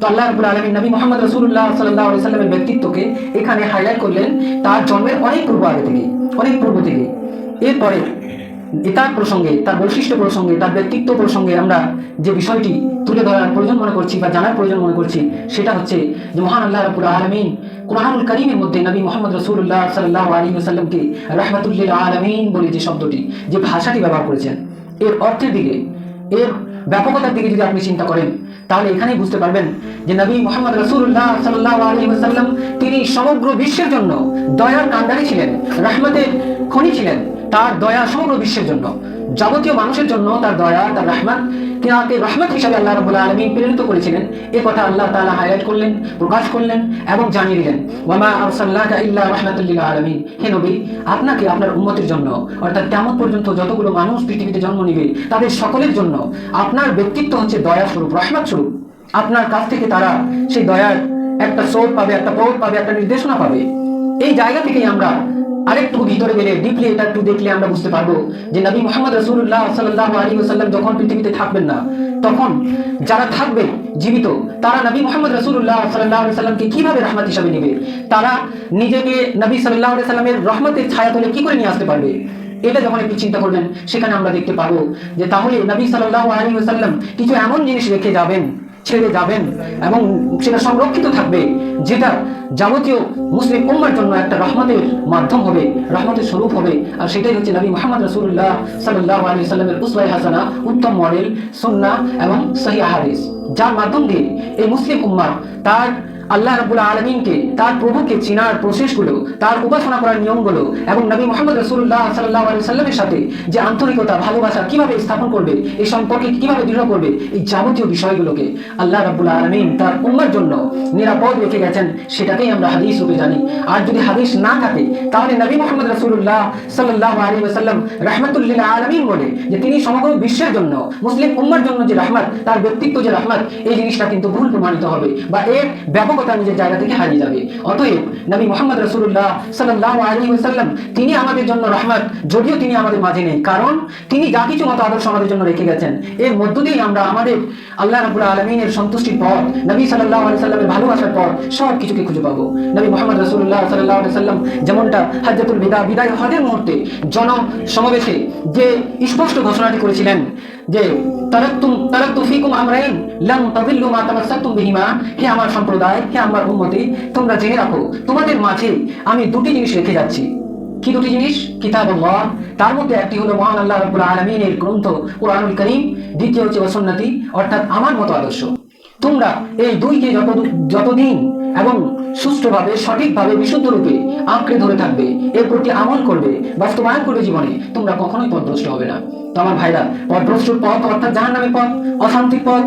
তো আল্লাহ রাবুল আলমী নবী মোহাম্মদ রসুল্লাহ সাল্লাহ সাল্লামের ব্যক্তিত্বকে এখানে হাইলাইট করলেন। তার জন্মের অনেক পূর্ব আগে থেকে, অনেক পূর্ব থেকে। এরপরে তার প্রসঙ্গে, তার বৈশিষ্ট্য প্রসঙ্গে, তার ব্যক্তিত্ব প্রসঙ্গে আমরা যে বিষয়টি তুলে ধরার প্রয়োজন মনে করছি বা জানার প্রয়োজন মনে করছি, সেটা হচ্ছে যে মহান আল্লাহ আলমিন কোরআনুল করিমের মধ্যে নবী মোহাম্মদ রসুল্লাহ সাল্লাহ আলী সাল্লামকে রহমতুল্লিল আলমিন বলে যে শব্দটি, যে ভাষাটি ব্যবহার করেছেন, এর অর্থের দিকে, এর ব্যাপকতার দিকে যদি আপনি চিন্তা করেন তাহলে এখানেই বুঝতে পারবেন যে নবী মোহাম্মদ রসুল্লাহ সাল্লাহ আলী তিনি সমগ্র বিশ্বের জন্য দয়ার কান্ডারি ছিলেন, রহমতের খনি ছিলেন, তার দয়া সমগ্র বিশ্বের জন্য। যাবতীয় মানুষের জন্য তার দয়া, তার রহমত, তিনাকে রহমত হিসাবে আল্লাহ রবুল্লা আলমী প্রেরিত করেছিলেন। এ কথা আল্লাহ তালা হাইলাইট করলেন, প্রকাশ করলেন এবং জানিয়ে দিলেন, ওয়ামা আরসাল্লাহ ইল্লা রহমতুল্লিল আলমিন। হে নবী, আপনাকে আপনার উন্মতির জন্য, অর্থাৎ কেমন পর্যন্ত যতগুলো মানুষ পৃথিবীতে জন্ম নিবে, তাদের সকলের জন্য আপনার ব্যক্তিত্ব হচ্ছে দয়া স্বরূপ, রহমত স্বরূপ। আপনার কাছ থেকে তারা সেই দয়ার একটা সোর পাবে, একটা পথ পাবে, একটা নির্দেশনা পাবে। এই জায়গা থেকেই আমরা আরেকটু ভিতরে গেলে ডিপলি এটা একটু দেখলে আমরা বুঝতে পারব যে নবী মোহাম্মদ রসুল্লাহ সাল্লাহ আলী সাল্লাম যখন পৃথিবীতে থাকবেন না, তখন যারা থাকবে, জীবিত, তারা নবী মোহাম্মদ রসুল্লাহ সাল্লাহ সাল্লামকে কীভাবে রহমত হিসাবে নেবে? তারা নিজেকে নবী সাল্লাহ সাল্লামের রহমতের ছায়া তলে কি করে নিয়ে আসতে পারবে? এটা যখন একটু চিন্তা করবেন, সেখানে আমরা দেখতে পাবো যে তাহলে নবী সাল্লাহ আলী সাল্লাম কিছু এমন জিনিস রেখে যাবেন ছেড়ে যাবেন এবং সেটা সংরক্ষিত থাকবে, যেটা যাবতীয় মুসলিম উম্মার জন্য একটা রহমতের মাধ্যম হবে, রহমতের স্বরূপ হবে। আর সেটাই হচ্ছে নবী মোহাম্মদ রসুল্লাহ সাল্লাহ আলী সাল্লামের উসলাই হাসানা, উত্তম মডেল সুন্না এবং সহি আহারিস যার মাধ্যম দিয়ে এই মুসলিম উম্মার তার আল্লাহ রাবুল আলমিনকে, তার প্রভুকে চিনার প্রসেসগুলো তার উপাসনা করার নিয়মগুলো এবং নবী মোহাম্মদ রসুল্লাহ সাল্লাহ সাল্লামের সাথে যে আন্তরিকতা, ভালোবাসা কীভাবে স্থাপন করবে, এই সম্পর্কে কীভাবে দৃঢ় করবে, এই যাবতীয় বিষয়গুলোকে আল্লাহ রাবুল আলমিন তার উম্মার জন্য নিরাপদ রেখে গেছেন, সেটাকেই আমরা হাদিস রূপে জানি। আর যদি হাদিস না থাকে, তাহলে নবী মোহাম্মদ রসুল্লাহ সাল্লাহ আলী সাল্লাম রহমতুল্লিল আলমিন বলে যে তিনি সমগ্র বিশ্বের জন্য, মুসলিম উম্মার জন্য যে রহমত, তার ব্যক্তিত্ব যে রহমত, এই জিনিসটা কিন্তু ভুল প্রমাণিত হবে। বা এর ব্যাপকতা নিজের জায়গা থেকে হারিয়ে যাবে। অতএব নবী মোহাম্মদ রসুল্লাহ সাল্লাহ আলী সাল্লাম তিনি আমাদের জন্য রহমত, যদিও তিনি আমাদের মাঝে নেই। কারণ তিনি যা কিছু মতো আদর্শ আমাদের জন্য রেখে গেছেন। এর মধ্য দিয়েই আমরা আমাদের আল্লাহ রাবুল আলমিনের সন্তুষ্টির পর নবী সাল্লাহ আলি সাল্লামের ভালোবাসার পর সব কিছুকে খুঁজে পাবো। নবী মোহাম্মদ রসুল্লাহ সাল্লাহ আলি সাল্লাম যেমনটা হাজরতুল বিদা বিদায় হজের মুহূর্তে জন সমাবেশে যে স্পষ্ট ঘোষণাটি করেছিলেন যে, তারাক্তুম, তারাক্তু ফিকুম আমরাইন মা বিহিমা। হে আমার সম্প্রদায়, হে আমার উম্মতি, তোমরা জেনে রাখো, তোমাদের মাঝে আমি দুটি জিনিস রেখে যাচ্ছি। কি দুটি জিনিস? কিতাব আল্লাহ তার মধ্যে একটি হলো মহান আল্লাহ রাব্বুল আলামিনের গ্রন্থ, কুরআনুল করিম। দ্বিতীয় হচ্ছে ওয়াসুন্নতি অর্থাৎ আমার মতো আদর্শ। তোমরা এই দুইকে যত যতদিন এবং সুষ্ঠুভাবে, সঠিকভাবে বিশুদ্ধ রূপে আঁকড়ে ধরে থাকবে, এর প্রতি আমল করবে, বাস্তবায়ন করবে জীবনে, তোমরা কখনোই পথভ্রষ্ট হবে না। তোমার ভাইরা পথভ্রষ্ট পথ অর্থাৎ জাহান্নামের পথ, অশান্তির পথ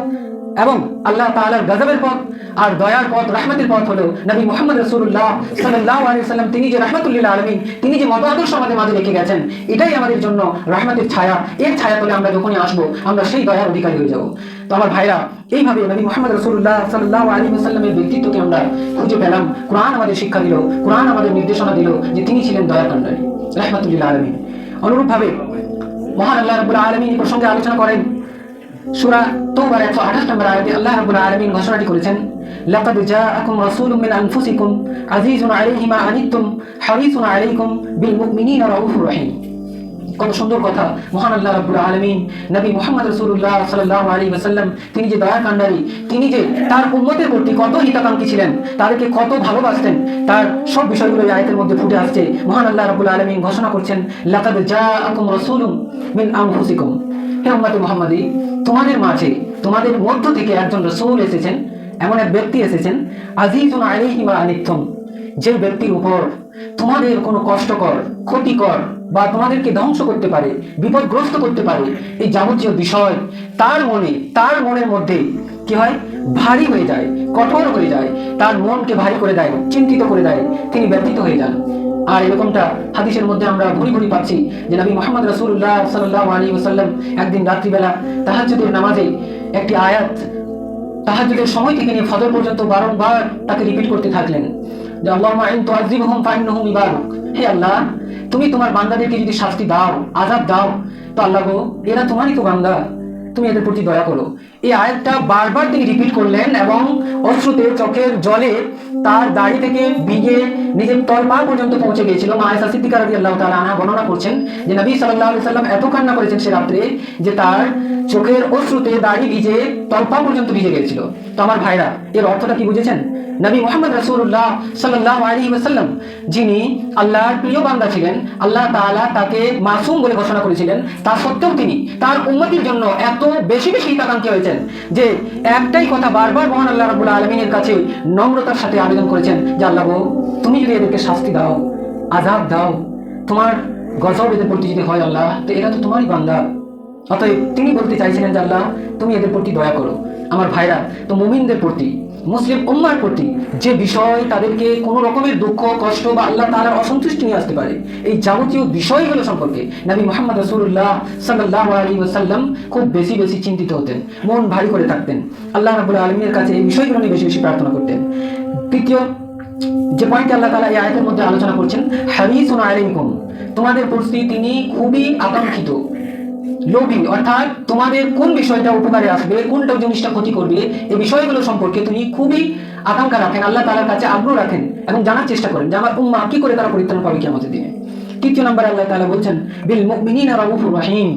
এবং আল্লাহ তাআলার গজবের পথ আর দয়ার পথ, রহমতের পথ হলো নবী মোহাম্মদ রসুল্লাহ সাল্লাহ আলী সাল্লাম তিনি যে রহমতুল্লাহ আলমিন, তিনি যে মত আদর্শ আমাদের মাঝে রেখে গেছেন, এটাই আমাদের জন্য রহমতের ছায়া। এর ছায়া তলে আমরা যখনই আসব, আমরা সেই দয়ার অধিকারী হয়ে যাব। তো আমার ভাইরা, এইভাবে নবী মোহাম্মদ রসুল্লাহ সাল্লাহ আলী সাল্লামের ব্যক্তিত্বকে আমরা খুঁজে পেলাম। কোরআন আমাদের শিক্ষা দিল, কোরআন আমাদের নির্দেশনা দিল যে তিনি ছিলেন দয়া কান্ডারী রহমতুল্লাহ আলমিন। অনুরূপভাবে মহান আল্লাহ রবুল্লাহ আলমিন প্রসঙ্গে আলোচনা করেন। সূরা তওবার 128 নম্বর আয়াতে আল্লাহ রাব্বুল আলামিন ঘোষণাটি করেছেন, লাকাদ জাআকুম রাসূলুম মিন আনফুসিকুম, আজিজুন আলাইহি মা আনিতুম হারিসুন আলাইকুম বিল মুমিনিনা রাউফুর রহিম। কত সুন্দর কথা। মহান আল্লাহ রাব্বুল আলামিন, নবী মুহাম্মদ রাসূলুল্লাহ সাল্লাল্লাহু আলাইহি ওয়াসাল্লাম, তিনি যে দয়া কান্ডারী তিনি যে তার উম্মতের প্রতি কত হিতাকাঙ্ক্ষী ছিলেন, তাদেরকে কত ভালোবাসতেন, তার সব বিষয়গুলো এই আয়াতের মধ্যে ফুটে আসছে। মহান আল্লাহ রাব্বুল আলামিন ঘোষণা করছেন, লাকাদ জাআকুম রাসূলুম মিন আনফুসিকুম। হে উম্মতে মুহাম্মাদি, তোমাদের মাঝে, তোমাদের মধ্য থেকে একজন রসুল এসেছেন, এমন এক ব্যক্তি এসেছেন, আজিজুন আলাইহি মা আনিতুম যে ব্যক্তির উপর তোমাদের কোনো কষ্টকর, ক্ষতিকর বা তোমাদেরকে ধ্বংস করতে পারে, বিপদগ্রস্ত করতে পারে এই যাবতীয় বিষয়, তার মনে, তার মনের মধ্যে কি হয়? ভারী হয়ে যায়, কঠোর হয়ে যায়, তার মনকে ভারী করে দেয়, চিন্তিত করে দেয়, তিনি ব্যতীত হয়ে যান। আর এরকমটা হাদিসের মধ্যে আমরা ঘুরি ঘুরি পাচ্ছি যে নবী মোহাম্মদ রসুল্লাহ সাল্লাহ আলী ওসাল্লাম একদিন রাত্রিবেলা তাহাজ্জুদের নামাজে একটি আয়াত তাহাজ্জুদের সময় থেকে নিয়ে ফজর পর্যন্ত বারংবার তাকে রিপিট করতে থাকলেন। যে আল্লাহ আইন তো ফাইন হোম ইবারুক হে আল্লাহ, তুমি তোমার বান্দাদেরকে যদি শাস্তি দাও আজাব দাও, তো আল্লাহ গো, এরা তোমারই তো বান্দা। তুমি এদের প্রতি দয়া করো। এই আয়াতটা বারবার তিনি রিপিট করলেন এবং অশ্রুতে চোখের জলে তার দাড়ি থেকে ভিগে নিজের তলপা পর্যন্ত পৌঁছে গিয়েছিল। মা আয়েশা সিদ্দিকা রাদিয়াল্লাহু তাআলা আনহা বর্ণনা করছেন যে নবী সাল্লাল্লাহু আলাইহি সাল্লাম এত কান্না করেছেন সে রাত্রে যে তার চোখের অশ্রুতে দাড়ি ভিজে তলপা পর্যন্ত ভিজে গিয়েছিল। তো আমার ভাইরা, এর অর্থটা কি বুঝেছেন? নবী মোহাম্মদ রাসূলুল্লাহ সাল্লাল্লাহু আলাইহি ওয়াসাল্লাম, যিনি আল্লাহর প্রিয় বান্দা ছিলেন, আল্লাহ তাআলা তাকে মাসুম বলে ঘোষণা করেছিলেন। তা সত্ত্বেও তিনি তার উম্মতির জন্য এত বেশি বেশি হিতাকাঙ্ক্ষী হয়েছেন যে একটাই কথা বারবার মহান আল্লাহ রাব্বুল আলামিনের কাছে নম্রতার সাথে আবেদন করেছেন যে আল্লাহ তুমি যদি এদেরকে শাস্তি দাও আযাব দাও, তোমার গজব এদের প্রতি যদি হয় আল্লাহ, তো এরা তো তোমারই বান্দা। অতএব তিনি বলতে চাইছিলেন যে আল্লাহ, তুমি এদের প্রতি দয়া করো। আমার ভাইরা, তো মুমিনদের প্রতি, মুসলিম উম্মার প্রতি যে বিষয় তাদেরকে কোনো রকমের দুঃখ, কষ্ট বা আল্লাহ তাআলার অসন্তুষ্টি নিয়ে আসতে পারে, এই যাবতীয় বিষয়গুলো সম্পর্কে নবী মোহাম্মদ রাসূলুল্লাহ সাল্লাল্লাহু আলাইহি ওয়াসাল্লাম খুব বেশি বেশি চিন্তিত হতেন, মন ভারী করে থাকতেন। আল্লাহ রাব্বুল আলামিনের কাছে এই বিষয়গুলো নিয়ে বেশি বেশি প্রার্থনা করতেন। তৃতীয়, যে পয়েন্ট আল্লাহ তালা এই আয়তের মধ্যে আলোচনা করছেন, হারিসুন আলিমকুম তোমাদের প্রতি তিনি খুবই আকাঙ্ক্ষিত, লোভী, অর্থাৎ তোমাদের কোন বিষয়টা উপকারে আসবে, কোনটা জিনিসটা ক্ষতি করবে এই বিষয়গুলো সম্পর্কে তিনি খুবই আকাঙ্ক্ষা রাখেন, আল্লাহ তালার কাছে আগ্রহ রাখেন এবং জানার চেষ্টা করেন যে আমার উম্মা কি করে তারা পরিত্রাণ পাবে কি আমাদের দিনে। তৃতীয় নম্বর আল্লাহ তাআলা বলছেন, বিল মুমিনিনা রাউফুর রহিম।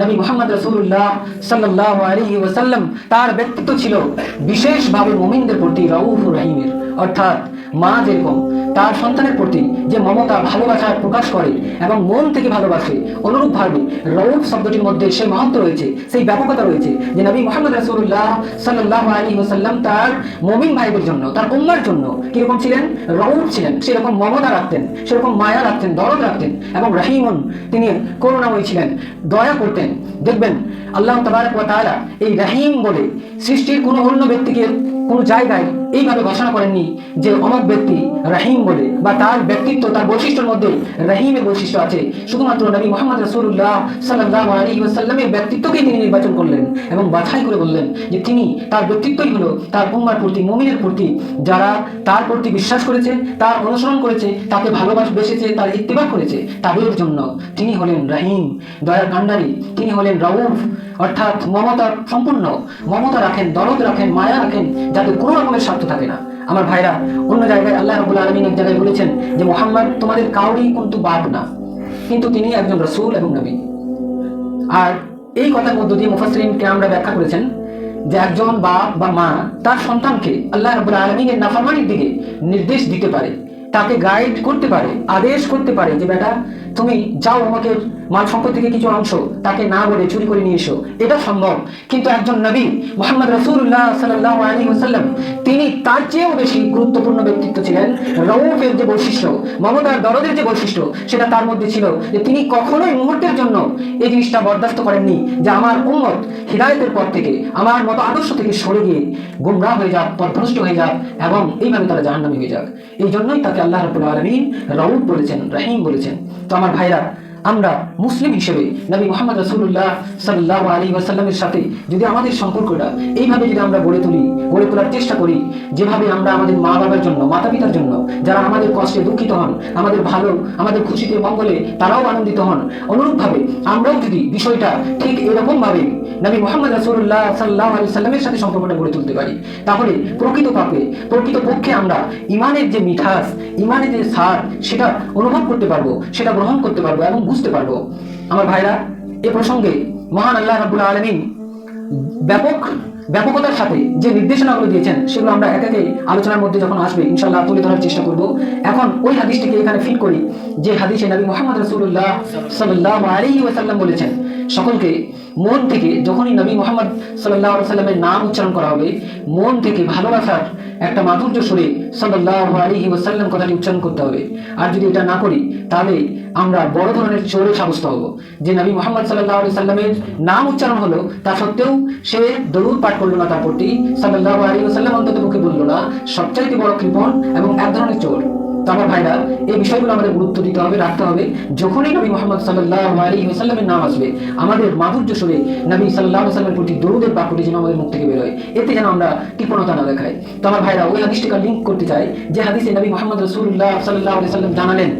নবী মুহাম্মদ রাসূলুল্লাহ সাল্লাল্লাহু আলাইহি ওয়াসাল্লাম তার ব্যক্তিত্ব ছিল বিশেষভাবে মুমিনদের প্রতি রাউফুর রহিমের। অর্থাৎ মা যেরকম, তার সন্তানের প্রতি যে মমতা ভালোবাসা প্রকাশ করে এবং মন থেকে ভালোবাসে অনুরূপভাবে রৌফ শব্দটির মধ্যে সেই মাহাত্ম রয়েছে, সেই ব্যাপকতা রয়েছে যে নবী মোহাম্মদ রাসূলুল্লাহ সাল্লাল্লাহু আলাইহি ওয়াসাল্লাম তার মুমিন ভাইদের জন্য, তার উম্মার জন্য কীরকম ছিলেন? রৌফ ছিলেন, সেরকম মমতা রাখতেন, সেরকম মায়া রাখতেন, দরদ রাখতেন এবং রাহিমন তিনি করুণাময় ছিলেন, দয়া করতেন। দেখবেন, আল্লাহ তাআলা এই রাহিম বলে সৃষ্টির কোনো অন্য ব্যক্তিকে কোনো জায়গায় এইভাবে ঘোষণা করেননি যে অমক ব্যক্তি রাহিম বলে বা তার ব্যক্তিত্ব, তার বৈশিষ্ট্যের মধ্যে রাহিমের বৈশিষ্ট্য আছে। শুধুমাত্র নবী মোহাম্মদ রাসূলুল্লাহ সাল্লাল্লাহু আলাইহি ওয়াসাল্লামের ব্যক্তিত্বকেই তিনি নির্বাচন করলেন এবং বাছাই করে বললেন যে তিনি তার ব্যক্তিত্বই হলো তার উম্মার প্রতি, মুমিনের প্রতি, যারা তার প্রতি বিশ্বাস করেছে, তার অনুসরণ করেছে, তাকে ভালোবাস বেসেছে তার ইত্তেবা করেছে, তাদের জন্য তিনি হলেন রাহিম। দয়ার কান্ডারি তিনি হলেন রাউফ। অর্থাৎ মমতা সম্পূর্ণ। মমতা রাখেন, দরদ রাখেন, মায়া রাখেন, যাতে কোনো রকমের স্বার্থ থাকে না। আমার ভাইরা, অন্য জায়গায় আল্লাহ রাবুল আলমিন এক জায়গায় বলেছেন যে, মোহাম্মদ, তোমাদের কাউরি কিন্তু বাপ না। কিন্তু তিনি একজন রসুল এবং নবী। আর এই কথার মধ্য দিয়ে মুফাসরিনকে আমরা ব্যাখ্যা করেছেন যে, একজন বাপ বা মা তার সন্তানকে আল্লাহ রবুল আলমিনের নাফরমানির দিকে নির্দেশ দিতে পারে, তাকে গাইড করতে পারে, আদেশ করতে পারে যে, বেটা তুমি যাও আমাকে মাল সম্পদ থেকে কিছু অংশ তাকে না বলে চুরি করে নিয়ে এসো। এটা সম্ভব। কিন্তু একজন নবী মোহাম্মদ রসুল্লাহ সাল্লাহ আলী ওসাল্লাম তিনি তার চেয়েও বেশি গুরুত্বপূর্ণ ব্যক্তিত্ব ছিলেন রৌফের যে বৈশিষ্ট্য, মমতার দরদের যে বৈশিষ্ট্য, সেটা তার মধ্যে ছিল যে তিনি কখনোই মুহূর্তের জন্য এই জিনিসটা বরদাস্ত করেননি, যে আমার উম্মত হৃদায়তের পথ থেকে, আমার মতো আদর্শ থেকে সরে গিয়ে গুমরাহ হয়ে যাক, পথভ্রষ্ট হয়ে যাক, এবং এইভাবে তারা জাহান্নামী হয়ে যাক। এই জন্যই তাকে আল্লাহ রবুল আলমিন রৌফ বলেছেন, রাহিম বলেছেন। তো আমার ভাইরা আমরা মুসলিম হিসেবে নবী মোহাম্মদ রসুল্লাহ সাল্লাহ আলী ওয়াসাল্লামের সাথে যদি আমাদের সম্পর্কটা এইভাবে যদি আমরা গড়ে তুলি, গড়ে তোলার চেষ্টা করি, যেভাবে আমরা আমাদের মা বাবার জন্য মাতা পিতার জন্য, যারা আমাদের কষ্টে দুঃখিত হন, আমাদের ভালো, আমাদের খুশিতে মঙ্গলে তারাও আনন্দিত হন, অনুরূপভাবে আমরাও যদি বিষয়টা ঠিক এরকমভাবে নবী মোহাম্মদ রসুল্লাহ সাল্লাহ আলী সাল্লামের সাথে সম্পর্কটা গড়ে তুলতে পারি, তাহলে প্রকৃত পাপে, প্রকৃত পক্ষে আমরা ইমানের যে মিঠাস, ইমানের যে সার সেটা অনুভব করতে পারব, সেটা গ্রহণ করতে পারব এবং বুঝতে পারব আমার ভাইরা এ প্রসঙ্গে মহান আল্লাহ রাবুল আলমিন ব্যাপক ব্যাপকতার সাথে যে নির্দেশনাগুলো দিয়েছেন, সেগুলো আমরা এক একে আলোচনার মধ্যে যখন আসবে ইনশাল্লাহ তুলে ধরার চেষ্টা করব। এখন ওই হাদিসটিকে এখানে ফিট করি, যে হাদিসে নবী মোহাম্মদ রসুল্লাহ সাল্লাহ আলী ওয়াসাল্লাম বলেছেন, সকলকে মন থেকে যখনই নবী মোহাম্মদ সাল্লাহ সাল্লামের নাম উচ্চারণ করা হবে, মন থেকে ভালোবাসার একটা মাধুর্য সুরে সাল্লাহ আলী ওয়াসাল্লাম কথাটি উচ্চারণ করতে হবে। আর যদি এটা না করি, তাহলে আমরা বড় ধরনের চোরে সাব্যস্ত হব। যে নবী মোহাম্মদ সাল্লাহ আলি সাল্লামের নাম উচ্চারণ হলো, তা সত্ত্বেও সে দরুদ পাঠ করলো না তার প্রতি সাল্লাহ আলী সাল্লাম অন্তত মুখে বললো না সবচাইতে বড় কৃপণ এবং এক ধরনের চোর তো আমার ভাইরা এই বিষয়গুলো আমাদের গুরুত্ব দিতে হবে রাখতে হবে যখনই নবী মোহাম্মদ সাল্লাহ আলী সাল্লামের নাম আসবে আমাদের মাধুর্য সুরে নবী সাল্লাহ সাল্লামের প্রতি দরুদের বাক্যটি যেন আমাদের মুখ থেকে বেরোয় এতে যেন আমরা কৃপণতা না দেখাই তো আমার ভাইরা ওই হাদিসটিকে লিঙ্ক করতে চাই যে হাদিসে নবী মোহাম্মদ রসুল্লাহ সাল্লাহ সাল্লাম জানালেন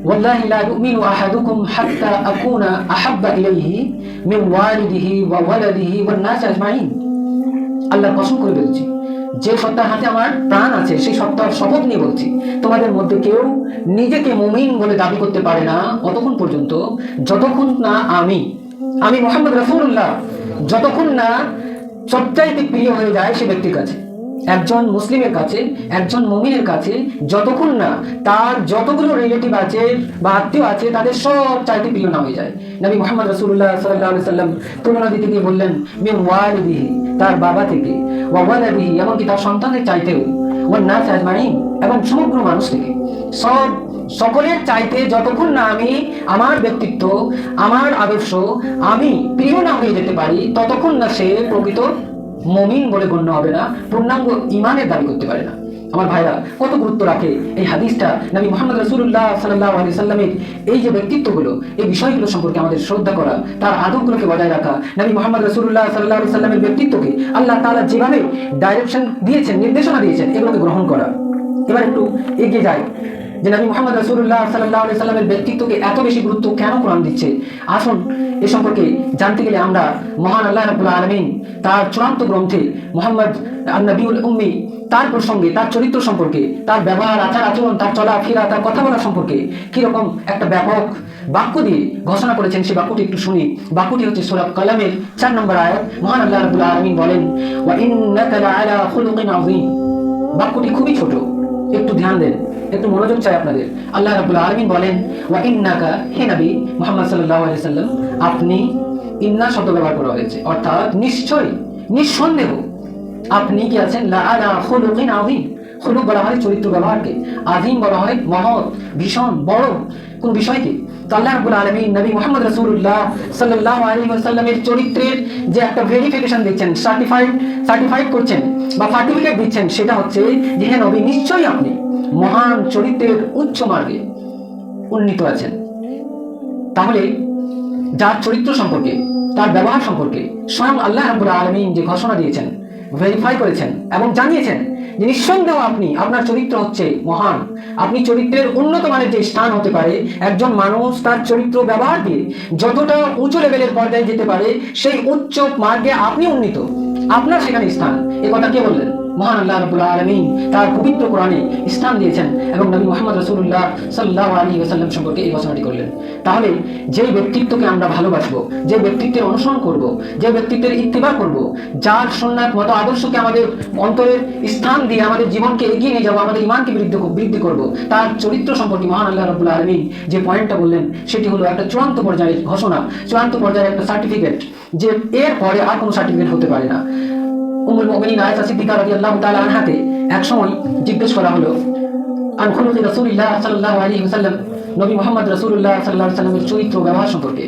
والله لا يؤمن أحدكم حتى أكون أحب إليه من والده وولده والناس أجمعين আল্লাহর কসম করে বলছি, যে সত্তার হাতে আমার প্রাণ আছে, সেই সত্তার শপথ নিয়ে বলছি, তোমাদের মধ্যে কেউ নিজেকে মুমিন বলে দাবি করতে পারে না কতক্ষণ পর্যন্ত, যতক্ষণ না আমি আমি মোহাম্মদ রসুল্লাহ যতক্ষণ না সবচাইতে প্রিয় হয়ে যায় সে ব্যক্তির কাছে। একজন মুসলিমের কাছে, একজন মমিনের কাছে, যতক্ষণ না তার যতগুলো রিলেটিভ আছে বা আত্মীয় আছে, তাদের সব চাইতে প্রিয় না হয়ে যায়। নবী মোহাম্মদ রসুল্লাহ সাল্লাহ সাল্লাম তুলনা দিতে গিয়ে বললেন, মিন ওয়ালিদিহি, তার বাবা থেকে। ওয়ালাদিহি, এমনকি তার সন্তানের চাইতেও। ওয়ান নাস আজমাইন, এবং সমগ্র মানুষ থেকে। সব, সকলের চাইতে যতক্ষণ না আমি আমার ব্যক্তিত্ব, আমার আদর্শ, আমি প্রিয় না হয়ে যেতে পারি, ততক্ষণ না সে প্রকৃত মমিন বলে গণ্য হবে না, পূর্ণাঙ্গ ইমানের দাবি করতে পারে না। আমার ভাইরা, কত গুরুত্ব রাখে এই হাদিসটা। নবী মোহাম্মদ রসুল্লাহ সাল্লাহ আলি সাল্লামের এই যে ব্যক্তিত্বগুলো, এই বিষয়গুলো সম্পর্কে আমাদের শ্রদ্ধা করা, তার আদবগুলোকে বজায় রাখা, নবী মোহাম্মদ রসুল্লাহ সাল্লাহ আলি সাল্লামের ব্যক্তিত্বকে আল্লাহ তাআলা যেভাবে ডাইরেকশন দিয়েছেন, নির্দেশনা দিয়েছেন, এগুলোকে গ্রহণ করা। এবার একটু এগিয়ে যায় যে নবী মোহাম্মদ রসুল্লাহ সাল্লাহ সাল্লামের ব্যক্তিত্বকে এত বেশি গুরুত্ব কেন কোরআন দিচ্ছে? আসুন এ সম্পর্কে জানতে গেলে আমরা মহান আল্লাহ রাবুল আলমিন তার চূড়ান্ত গ্রন্থে মোহাম্মদ নবীউল উম্মি তার প্রসঙ্গে, তার চরিত্র সম্পর্কে, তার ব্যবহার, আচার আচরণ, তার চলাফেরা তার কথা বলা সম্পর্কে কীরকম একটা ব্যাপক বাক্য দিয়ে ঘোষণা করেছেন সেই বাক্যটি একটু শুনি। বাক্যটি হচ্ছে সুরাব কালামের চার নম্বর আয়াত। মহান আল্লাহ রাবুল আলমিন বলেন বাক্যটি খুবই ছোট। একটু ধ্যান দেন, একটু মনোযোগ চাই আপনাদের। আল্লাহ রাবুল আলমিন বলেন, ওয়া ইন্নাকা হে নবী মোহাম্মদ সাল্লাহ সাল্লাম, আপনি ইন্না শব্দ ব্যবহার করা হয়েছে। অর্থাৎ নিশ্চয়ই, নিঃসন্দেহ আপনি কি আছেন? লা আলা খুলুকিন আযীম। খুলুক বলা হয় চরিত্র ব্যবহারকে। আযীম বলা হয় মহৎ, ভীষণ, বড় কোন বিষয়কে। তো আল্লাহ রাব্বুল আলামিন নবী মুহাম্মদ রাসূলুল্লাহ সাল্লাল্লাহু আলাইহি ওয়াসাল্লামের চরিত্রের যে একটা ভেরিফিকেশন দিচ্ছেন সার্টিফাইড সার্টিফাইড করছেন বা সার্টিফিকেট দিচ্ছেন, সেটা হচ্ছে যে হ্যাঁ নবী, নিশ্চয়ই আপনি মহান চরিত্রের উচ্চ মার্গে উন্নীত আছেন। তাহলে যার চরিত্র সম্পর্কে, তার ব্যবহার সম্পর্কে স্বয়ং আল্লাহ রাব্বুল আলামিন যে ঘোষণা দিয়েছেন ভেরিফাই করেছেন এবং জানিয়েছেন যে নিঃসন্দেহ আপনি আপনার চরিত্র হচ্ছে মহান। আপনি চরিত্রের উন্নত মানের যে স্থান হতে পারে, একজন মানুষ তার চরিত্র ব্যবহার দিয়ে যতটা উঁচু লেভেলের পর্যায়ে যেতে পারে, সেই উচ্চ মার্গে আপনি উন্নীত। আপনার সেখানে স্থান। এ কথা কে বললেন? মহান আল্লাহ রাব্বুল আলামিন তার পবিত্র কোরআনে স্থান দিয়েছেন এবং নবী মুহাম্মদ রাসূলুল্লাহ সাল্লাল্লাহু আলাইহি ওয়াসাল্লাম সম্পর্কে এই ঘোষণাটি করলেন। তাহলে যে ব্যক্তিত্বকে আমরা ভালোবাসবো, যে ব্যক্তিত্বের অনুসরণ করব, যে ব্যক্তিত্বের ইত্তিবা করব, যার সুন্নাত মতো আদর্শকে আমাদের অন্তরের স্থান দিয়ে আমাদের জীবনকে এগিয়ে নিয়ে যাব, আমাদের ইমানকে বৃদ্ধি বৃদ্ধি করব, তার চরিত্র সম্পর্কে মহান আল্লাহ রাব্বুল আলামিন যে পয়েন্টটা বললেন, সেটি হলো একটা চূড়ান্ত পর্যায়ের ঘোষণা, চূড়ান্ত পর্যায়ের একটা সার্টিফিকেট যে এর পরে আর কোনো সার্টিফিকেট হতে পারে না। উমুল মুমিনিন আয়েশা সিদ্দিকা রাদিয়াল্লাহু তাআলা জিজ্ঞেস করা হলো, আন খুলুকি রাসূলিল্লাহ সাল্লাল্লাহু আলাইহি ওয়াসাল্লাম, নবী মুহাম্মদ রাসূলুল্লাহ সাল্লাল্লাহু আলাইহি ওয়াসাল্লামের চরিত্র ব্যবহার সম্পর্কে?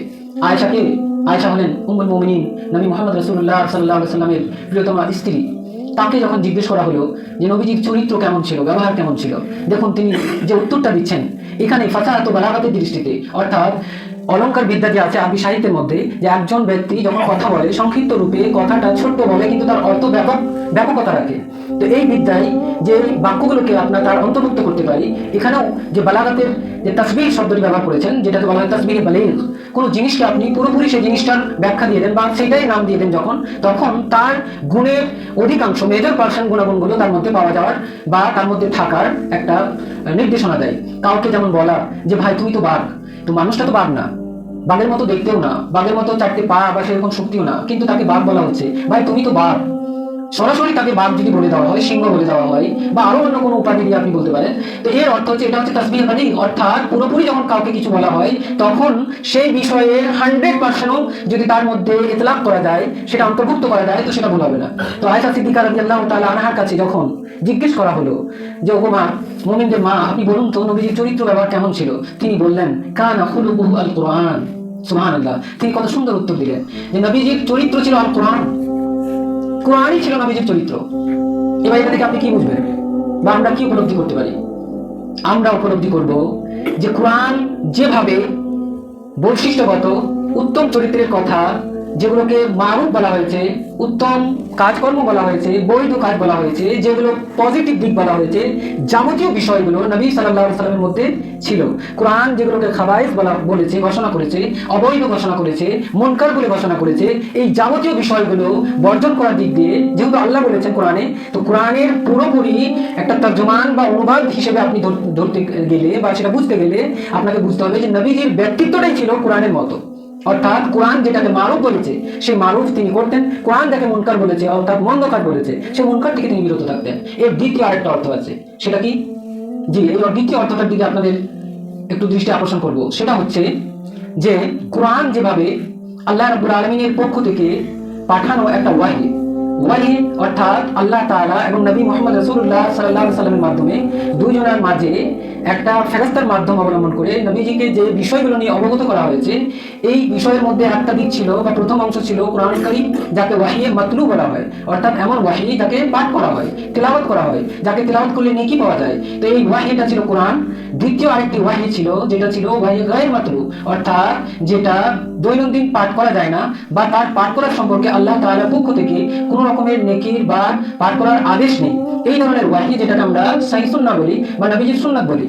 আয়েশা হলেন উম্মুল মুমিনিন, নবী মুহাম্মদ রাসূলুল্লাহ সাল্লাল্লাহু আলাইহি ওয়াসাল্লামের প্রিয়তমা স্ত্রী। তাকে যখন জিজ্ঞেস করা হলো যে, নবীজির চরিত্র কেমন ছিল, ব্যবহার কেমন ছিল? দেখুন তিনি যে উত্তরটা দিচ্ছেন, এখানে ফাসাহাত বালাগাতের দৃষ্টিতে, অর্থাৎ অলংকার বিদ্যা যে আছে আরবি সাহিত্যের মধ্যে, যে একজন ব্যক্তি যখন কথা বলে সংক্ষিপ্ত রূপে কথাটা ছোট্ট বলে, কিন্তু তার অর্থ ব্যাপক, ব্যাপকতা রাখে। তো এই বিদ্যায় যে বাক্যগুলোকে আপনার তার অন্তর্ভুক্ত করতে পারি, এখানেও যে বালাগাতের যে তাসবিহ শব্দটি ব্যবহার করেছেন, যেটাকে বলা হয় তাসবিহ বালিগ, কোনো জিনিসকে আপনি পুরোপুরি সেই জিনিসটার ব্যাখ্যা দিয়ে দেন বা সেটাই নাম দিয়ে দেন যখন, তখন তার গুণের অধিকাংশ মেজর পার্সেন্ট গুণাগুণগুলো তার মধ্যে পাওয়া যাওয়ার বা তার মধ্যে থাকার একটা নির্দেশনা দেয়। কাউকে যেমন বলা যে, ভাই তুমি তো বাঘ। তো মানুষটা তো বাঘ না। বাঘের মতো দেখতেও না। বাঘের মতো চারটে পা বা সেরকম শক্তিও না। কিন্তু তাকে বাঘ বলা হচ্ছে। ভাই, তুমি তো বাঘ। সরাসরি তাকে বাঘ যদি বলে দেওয়া হয়, সিংহ বলে দেওয়া হয়, বা আরও অন্য কোনো উপাধি দিয়ে আপনি বলতে পারেন। তো এর অর্থ হচ্ছে, এটা হচ্ছে তাসবিহ বানি অর্থাৎ পুরোপুরি যখন কাউকে কিছু বলা হয়, তখন সেই বিষয়ে হান্ড্রেড পার্সেন্টও যদি তার মধ্যে ইতলাপ করা যায়, সেটা অন্তর্ভুক্ত করা যায়, তো সেটা ভুল হবে না। তো আয়সা সিদ্দিকা রাদিয়াল্লাহু তাআলা আনহার কাছে যখন জিজ্ঞেস করা হলো যে, ওগো মা, মুমিনদের মা, আপনি বলুন তো নবীজির চরিত্র ব্যবহার কেমন ছিল? তিনি বললেন, কানা খুলুকুহু আল কোরআন সুহান আল্লাহ তিনি কত সুন্দর উত্তর দিলেন যে, নবীজির চরিত্র ছিল আল কোরআন কোরআনই ছিল নবীজির চরিত্র। এবার এটা থেকে আপনি কি বুঝবেন? বা আমরা কি উপলব্ধি করতে পারি? আমরা উপলব্ধি করব যে কোরআন যেভাবে বৈশিষ্ট্যগত, উত্তম চরিত্রের কথা যেগুলোকে মারুফ বলা হয়েছে, উত্তম কাজকর্ম বলা হয়েছে, বৈধ কাজ বলা হয়েছে, যেগুলো পজিটিভ দিক বলা হয়েছে, যাবতীয় বিষয়গুলো নবী সাল্লাহ সাল্লামের মধ্যে ছিল। কোরআন যেগুলোকে খাবাইস বলা বলেছে, ঘোষণা করেছে, অবৈধ ঘোষণা করেছে, মনকার বলে ঘোষণা করেছে, এই যাবতীয় বিষয়গুলো বর্জন করার দিক দিয়ে যেহেতু আল্লাহ বলেছেন কোরআনে, তো কোরআনের পুরোপুরি একটা তর্জমান বা অনুবাদ হিসেবে আপনি ধর- ধরতে গেলে বা সেটা বুঝতে গেলে আপনাকে বুঝতে হবে যে নবীজির ব্যক্তিত্বটাই ছিল কোরআনের মতো। অর্থাৎ কোরআন যেটাকে মারুফ বলেছে সেই মারুফ তিনি করতেন। কোরআন যাকে মুনকার বলেছে, অর্থাৎ মন্দ কাজ বলেছে সেই মুনকার থেকে তিনি বিরত থাকতেন। এর দ্বিতীয় আরেকটা অর্থ আছে। সেটা কি? জি এই দ্বিতীয় অর্থটার দিকে আপনাদের একটু দৃষ্টি আকর্ষণ করব। সেটা হচ্ছে যে, কোরআন যেভাবে আল্লাহ রবুল আলমিনের পক্ষ থেকে পাঠানো একটা ওয়াহি ওয়াহি অর্থাৎ আল্লাহ তাআলা এবং নবী মোহাম্মদ রসুল্লাহ সাল্লাহ সাল্লামের মাধ্যমে দুইজনের মাঝে একটা ফেরস্তার মাধ্যম অবলম্বন করে নবীজিকে যে বিষয়গুলো নিয়ে অবগত করা হয়েছে, এই বিষয়ের মধ্যে একটা দিক ছিল বা প্রথম অংশ ছিল কোরআন কারীম, যাকে ওয়াহিয়ে মাতলু বলা হয়। অর্থাৎ এমন ওয়াহি যাকে পাঠ করা হয়, তেলাওয়াত করা হয়, যাকে তেলাওয়াত করলে নেকি পাওয়া যায়। তো এই ওয়াহিটা ছিল কোরআন। দ্বিতীয় আরেকটি ওয়াহি ছিল, যেটা ছিল ওয়াহি গায়ের মাতলু। অর্থাৎ যেটা দৈনন্দিন পাঠ করা যায় না বা তার পাঠ করার সম্পর্কে আল্লাহ তাআলার পক্ষ থেকে কোনো রকমের নেকির বা পাঠ করার আদেশ নেই। এই ধরনের ওয়াহি যেটাকে আমরা সাহি সুন্নাহ বলি বা নবীজির সুন্নাত বলি।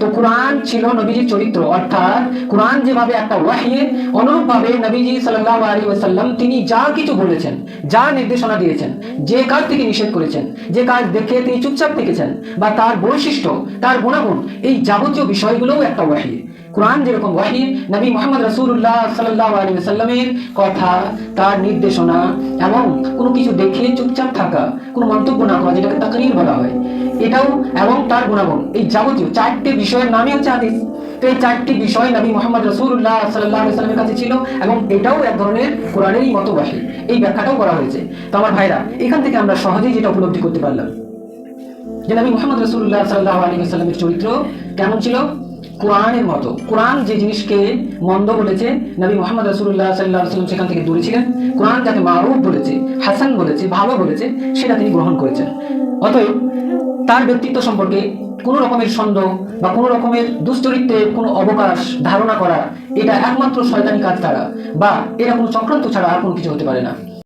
তো কোরআন ছিল নবীজির চরিত্র, অর্থাৎ কোরআন যেভাবে একটা ওয়াহি, অনুরূপভাবে নবীজি সাল্লাল্লাহু আলাইহি ওয়াসাল্লাম তিনি যা কিছু বলেছেন, যা নির্দেশনা দিয়েছেন, যে কাজ থেকে নিষেধ করেছেন, যে কাজ দেখে তিনি চুপচাপ থেকেছেন বা তার বৈশিষ্ট্য, তার গুণাগুণ, এই যাবতীয় বিষয়গুলোও একটা ওয়াহি। কোরআন যেরকম ওয়াহি, নবী মোহাম্মদ রাসূলুল্লাহ সাল্লাল্লাহু আলাইহি ওয়াসাল্লামের কথা, তার নির্দেশনা এবং কোনো কিছু দেখে চুপচাপ থাকা, কোনো মন্তব্য না করা যেটাকে তাকরীর বলা হয়, এটাও এবং তার গুণাগুণ। এই যাবতীয় চারটি বিষয়ের নামই হচ্ছে হাদিস। তো এই চারটি বিষয় নবী মোহাম্মদ রাসূলুল্লাহ সাল্লাল্লাহু আলাইহি ওয়াসাল্লামের কাছে ছিল এবং এটাও এক ধরনের কোরআনেরই মতো ওয়াহি। এই ব্যাখ্যাটাও করা হয়েছে। তো আমার ভাইরা, এখান থেকে আমরা সহজেই যেটা উপলব্ধি করতে পারলাম যে নবী মোহাম্মদ রসুল্লাহ সাল্লাহ আলী সাল্লামের চরিত্র কেমন ছিল? কোরআনের মতো। কোরআন যে জিনিসকে মন্দ বলেছে, নবী মোহাম্মদ রসুল্লাহ সাল্লাহ সাল্লাম সেখান থেকে দূরে ছিলেন। কোরআন যাকে মারুফ বলেছে, হাসান বলেছে, ভালো বলেছে, সেটা তিনি গ্রহণ করেছেন। অতএব তার ব্যক্তিত্ব সম্পর্কে কোনো রকমের সন্দেহ বা কোনো রকমের দুশ্চরিত্রের কোনো অবকাশ ধারণা করা, এটা একমাত্র শয়তানি কাজ ছাড়া বা এরা কোনো চক্রান্ত ছাড়া আর কোনো কিছু হতে পারে না।